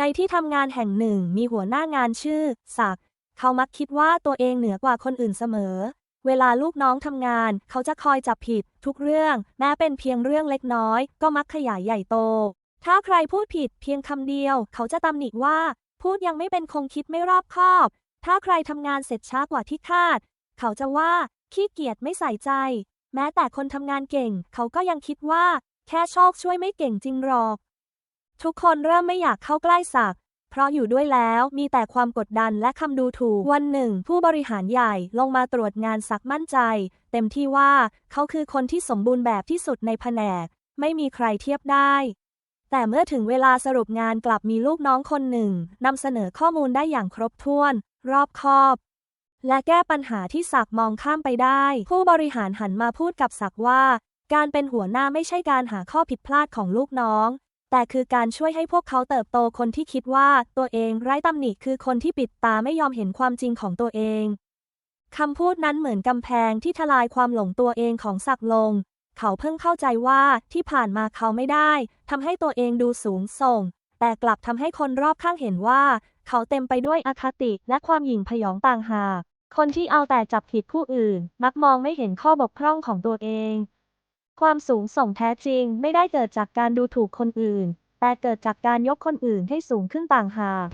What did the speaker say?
ในที่ทำงานแห่งหนึ่งมีหัวหน้างานชื่อ ศัก เขามักคิดว่าตัวเองเหนือกว่าคนอื่นเสมอ เวลาลูกน้องทำงาน เขาจะคอยจับผิด ทุกเรื่อง แม้เป็นเพียงเรื่องเล็กน้อย ก็มักขยายใหญ่โต ถ้าใครพูดผิดเพียงคำเดียว เขาจะตำหนิว่า พูดยังไม่เป็นคงคิดไม่รอบคอบ ถ้าใครทำงานเสร็จช้ากว่าที่คาด เขาจะว่า ขี้เกียจไม่ใส่ใจ แม้แต่คนทำงานเก่ง เขาก็ยังคิดว่า แค่โชคช่วยไม่เก่งจริงหรอก ทุกคนเริ่มไม่อยากเข้าใกล้ศักดิ์เพราะอยู่ด้วยแล้วมีแต่ความกดดันและคำดูถูก วันหนึ่ง ผู้บริหารใหญ่ลงมาตรวจงานศักดิ์มั่นใจ เต็มที่ว่าเขาคือคนที่สมบูรณ์แบบที่สุดในแผนก ไม่มีใครเทียบได้ แต่เมื่อถึงเวลาสรุปงานกลับมีลูกน้องคนหนึ่งนำเสนอข้อมูลได้อย่างครบถ้วน รอบคอบ และแก้ปัญหาที่ศักมองข้ามไปได้ ผู้บริหารหันมาพูดกับศักว่า การเป็นหัวหน้าไม่ใช่การหาข้อผิดพลาดของลูกน้อง แต่คือการช่วยให้พวกเขาเติบโตคนที่คิดว่าตัวเองไร้ตำหนิคือคนที่ปิดตาไม่ยอมเห็นความจริงของตัวเองคำพูดนั้นเหมือนกำแพงที่ทลายความหลงตัวเองของศักลง เขาเพิ่งเข้าใจว่าที่ผ่านมาเขาไม่ได้ทำให้ตัวเองดูสูงส่ง แต่กลับทำให้คนรอบข้างเห็นว่า เขาเต็มไปด้วยอคติและความหยิ่งพยองต่างหาก คนที่เอาแต่จับผิดผู้อื่น มักมองไม่เห็นข้อบกพร่องของตัวเอง ความสูงส่งแท้จริงไม่ได้เกิดจากการดูถูกคนอื่น แต่เกิดจากการยกคนอื่นให้สูงขึ้นต่างหาก